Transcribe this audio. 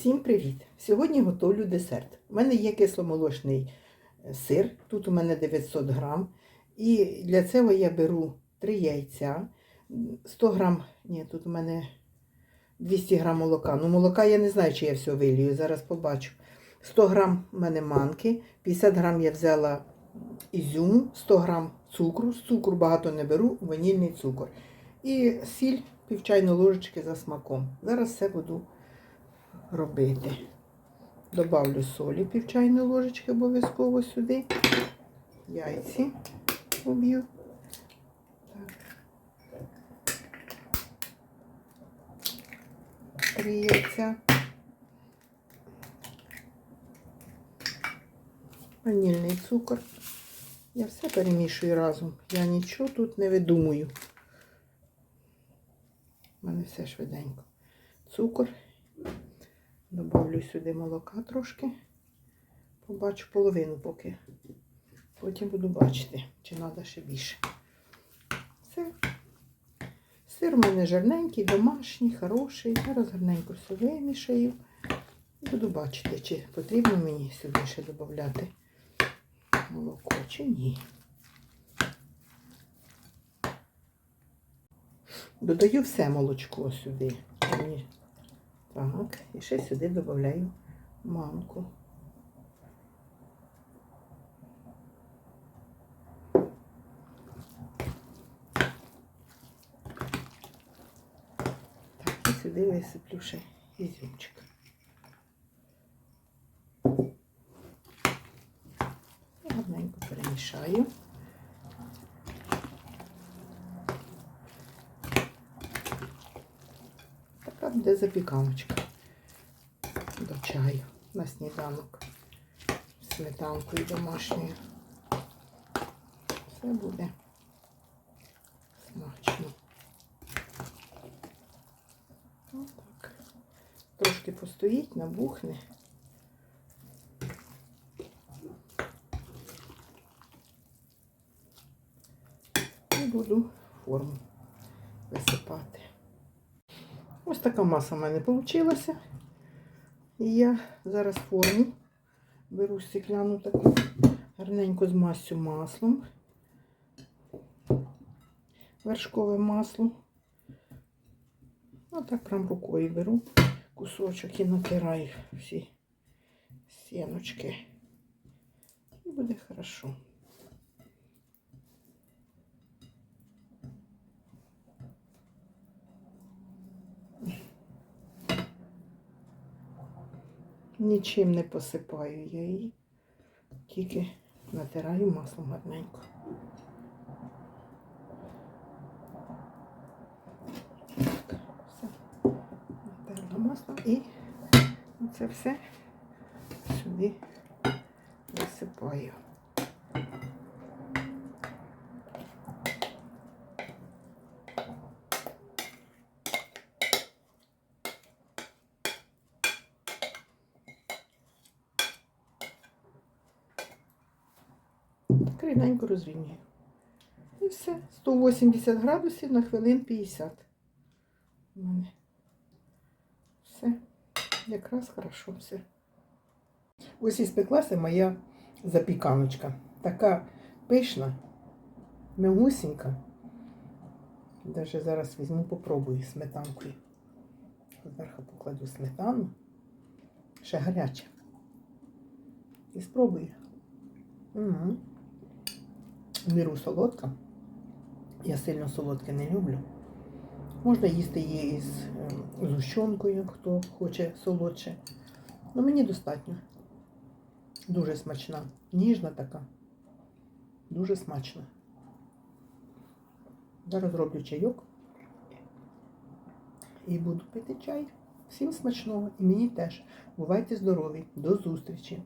Всім привіт! Сьогодні готовлю десерт. У мене є кисломолочний е, сир, тут у мене 900 грам. І для цього я беру 3 яйця, 100 грам, ні, тут у мене 200 грам молока. Ну, молока я не знаю, чи я все вилію, зараз побачу. 100 грам у мене манки, 50 грам я взяла ізюму, 100 грам цукру. З цукру багато не беру, ванільний цукор. І сіль пів чайної ложечки за смаком. Зараз все буду робити. Добавлю солі пів чайної ложечки обов'язково сюди. Яйці. Так. Три яйця. Ванільний цукор. Я все перемішую разом. Я нічого тут не видумую. У мене все швиденько. Цукор. Добавлю сюди молока трошки. Побачу половину поки. Потім буду бачити, чи треба ще більше. Все. Сир у мене жирненький, домашній, хороший. Зараз гарненько все вимішаю. Буду бачити, чи потрібно мені сюди ще додати молоко, чи ні. Додаю все молочко сюди. Так, і ще сюди додаю манку. Так, і сюди висиплю ще ізюмчик. Гарненько перемішаю. Така буде запіканочка до чаю на сніданок сметанкою домашньою. Все буде смачно. Отак. Трошки постоїть, набухне. І буду форму висипати. Ось така маса в мене вийшла. І я зараз форму беру стекляну таку гарненько змастю маслом. Вершкове масло. Отак прям рукою беру кусочок і натираю всі стіночки. І буде хорошо. Нічим не посипаю я її, тільки натираю маслом гарненько. Так, все. Натерла масло і це все сюди висипаю. Рівненько розрівнюю. І все. 180 градусів на хвилин 50. У мене все. Якраз хорошо все. Ось і спеклася моя запіканочка. Така пишна, мягусенька. Даже зараз візьму, попробую сметанкою. Зверху покладу сметану. Ще гаряча. І спробую. Угу. Міру солодка. Я сильно солодке не люблю. Можна їсти її із е, зущенкою, хто хоче солодше. Ну мені достатньо. Дуже смачна. Ніжна така. Дуже смачна. Зараз роблю чайок. І буду пити чай. Всім смачного. І мені теж. Бувайте здорові. До зустрічі!